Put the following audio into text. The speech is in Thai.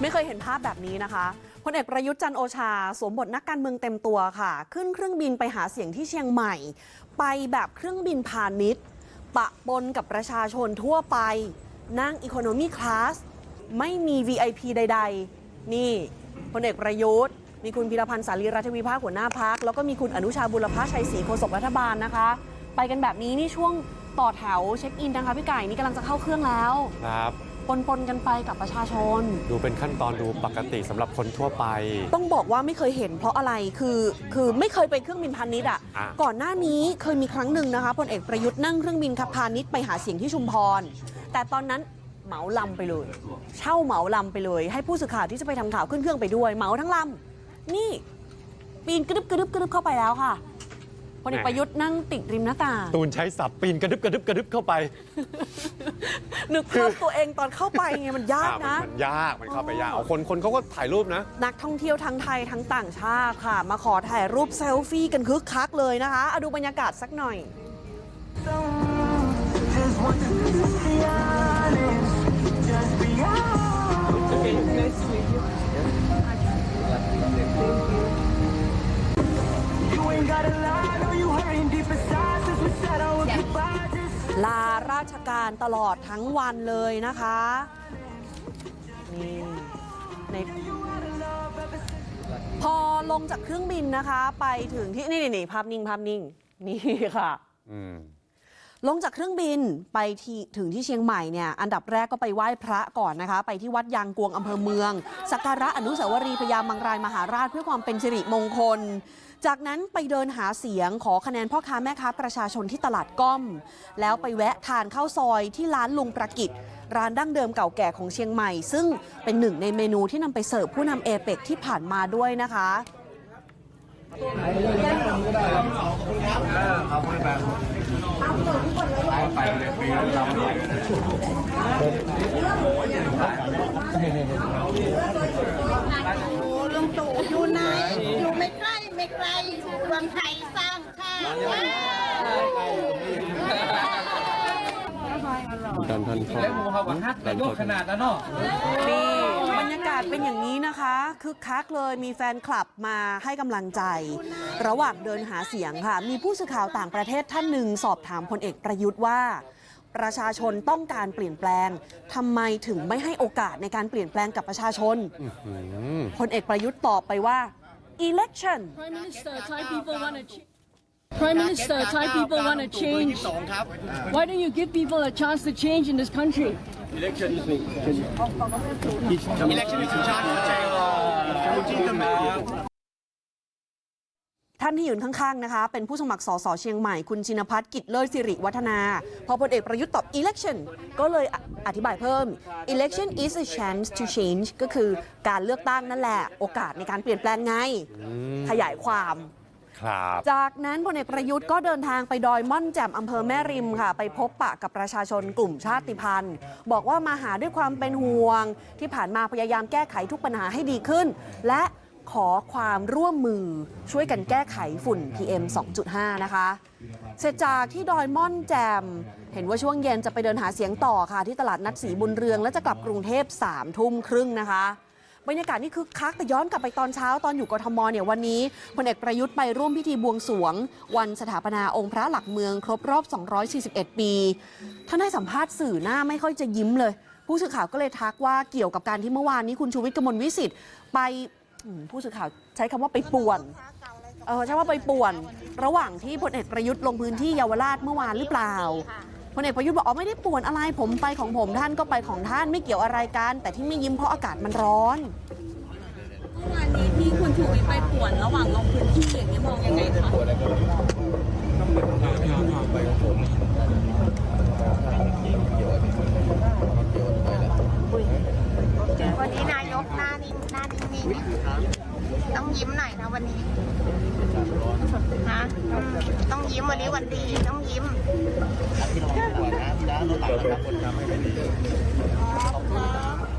ไม่เคยเห็นภาพแบบนี้นะคะพลเอกประยุทธ์จันโอชา สวมบทนักการเมืองเต็มตัวค่ะ ขึ้นเครื่องบินไปหาเสียงที่เชียงใหม่ ไปแบบเครื่องบินพาณิชย์ ปะปนกับประชาชนทั่วไป นั่งอีโคโนมีคลาสไม่มี VIP ใด ๆ นี่พลเอกประยุทธ์ มีคุณพิรพันธ์สารีรัฐวิภาคหัวหน้าพัก แล้วก็มีคุณอนุชาบุรพชัยศรีโฆษกรัฐบาลนะคะ ไปกันแบบนี้นี่ช่วงต่อแถวเช็คอินนะคะพี่ไก่นี่กำลังจะเข้าเครื่องแล้วครับ ปนปนๆกันไปกับประชาชน ดูเป็นขั้นตอนดูปกติสำหรับคนทั่วไป ต้องบอกว่าไม่เคยเห็นเพราะอะไรคือ คือไม่เคยไปเครื่องบินพาณิชย์อะอะ ก่อนหน้านี้เคยมีครั้งหนึ่งนะคะพลเอกประยุทธ์นั่งเครื่องบินขับพาณิชย์ไปหาเสียงที่ชุมพร แต่ตอนนั้นเหมาลำไปเลย เช่าเหมาลำไปเลย ให้ผู้สื่อข่าวที่จะไปทำข่าวขึ้นเครื่องไปด้วยเหมาทั้งลำนี่ ปีนกระดึบกระดึบกระดึบเข้าไปแล้วค่ะ พลเอกประยุทธ์นั่งติดริมหน้าต่าง ตูนใช้สับปีนกระดึบกระดึบกระดึบเข้าไป นึกภาพตัวเองตอนเข้าไปไงมันยากอะนะ มันยาก มันเข้าไปยากเอาคนคนเขาก็ถ่ายรูปนะ นักท่องเที่ยวทั้งไทยทั้งต่างชาติค่ะ มาขอถ่ายรูปเซลฟี่กันคึกคักเลยนะคะเอาดูบรรยากาศสักหน่อย ลาราชการตลอดทั้งวันเลยนะคะนี่ในพอลงจากเครื่องบินนะคะ ไปถึงที่นี่นี่นี่ภาพนิ่งภาพนิ่ง นี่ค่ะ อืม ลงจากเครื่องบินไปที่ถึงที่เชียงใหม่เนี่ยอันดับแรกก็ไปไหว้พระก่อนนะคะ ไปที่วัดยางกวงอำเภอเมือง สักการะอนุสาวรีย์พญามังรายมหาราชเพื่อความเป็นสิริมงคล จากนั้นไปเดินหาเสียงขอคะแนนพ่อค้าแม่ค้าประชาชนที่ตลาดก้อม แล้วไปแวะทานข้าวซอยที่ร้านลุงประกิตร้านดั้งเดิมเก่าแก่ของเชียงใหม่ ซึ่งเป็นหนึ่งในเมนูที่นำไปเสิร์ฟผู้นำเอเปกที่ผ่านมาด้วยนะคะ ไปเลุงตู่อยู่ไหน อยู่ไม่ใกล้ไม่ไกลรวมไทยสร้างชาติ ดันทันคอแล้วมูเขาว่าฮักนายกขนาดนั้นเนาะนี่บรรยากาศเป็นอย่างนี้นะคะคึกคักเลยมีแฟนคลับมาให้กำลังใจ ระหว่างเดินหาเสียงค่ะ มีผู้สื่อข่าวต่างประเทศท่านหนึ่งสอบถามพลเอกประยุทธ์ว่า ประชาชนต้องการเปลี่ยนแปลงทำไมถึงไม่ให้โอกาสในการเปลี่ยนแปลงกับประชาชนอืมพลเอกประยุทธ์ตอบไปว่า election Prime Minister, Thai people want to. Ch- Prime Minister, Thai people want to change. Why don't you give people a chance to change in this country? ท่านที่ยืนข้างๆนะคะ เป็นผู้สมัครสสเชียงใหม่ คุณชินพัฒน์กิจเลิศสิริวัฒนา พอพลเอกประยุทธ์ตอบ election ก็เลยออธิบายเพิ่ม election is a chance to change ก็คือการเลือกตั้งนั่นแหละ โอกาสในการเปลี่ยนแปลงไง ขยายความ ครับ จากนั้นพลเอกประยุทธ์ก็เดินทางไปดอยม่อนแจ่มอำเภอแม่ริมค่ะ ไปพบปะกับประชาชนกลุ่มชาติพันธุ์ บอกว่ามาหาด้วยความเป็นห่วง ที่ผ่านมาพยายามแก้ไขทุกปัญหาให้ดีขึ้น และขอความร่วมมือช่วยกันแก้ไขฝุ่น PM 2.5 นะคะ เสร็จจากที่ดอยม่อนแจม เห็นว่าช่วงเย็นจะไปเดินหาเสียงต่อค่ะ ที่ตลาดนัดสีบุญเรือง และจะกลับกรุงเทพ3ามทุ่มครึ่งนะคะ บรรยากาศนี่คึกคักแต่ย้อนกลับไปตอนเช้าตอนอยู่กทมเนี่ยวันนี้พลเอกประยุทธ์ไปร่วมพิธีบวงสรวง วันสถาปนาองค์พระหลักเมืองครบรอบ 241 ปี ท่านให้สัมภาษณ์สื่อหน้าไม่ค่อยจะยิ้มเลย ผู้สื่อข่าวก็เลยทักว่าเกี่ยวกับการที่เมื่อวานนี้คุณชูวิทย์กมลวิสิทธิ์ไปผู้สื่อข่าวใช้คำว่าไปป่วนเออใช่ว่าไปป่วน ระหว่างที่พลเอกประยุทธ์ลงพื้นที่เยาวราชเมื่อวานหรือเปล่า ลเอกประยุทธ์บอกอ๋อไม่ได้ป่วนอะไรผมไปของผมท่านก็ไปของท่านไม่เกี่ยวอะไรกัน แต่ที่ไม่ยิ้มเพราะอากาศมันร้อนเมื่อวานนี้ที่คุณชูวิทย์ไปป่วนระหว่างลงพื้นที่อย่างนี้มองยังไงคะวันนี้นายกหน้านิ่งหน้านิ่งๆต้องยิ้มหน่อยนะวันนี้ฮะ ยิ้มวันนี้วันดีต้องยิ้มที่เราก่อนนะที่ร้านรถหลังนะครับคนทำให้ไม่ดี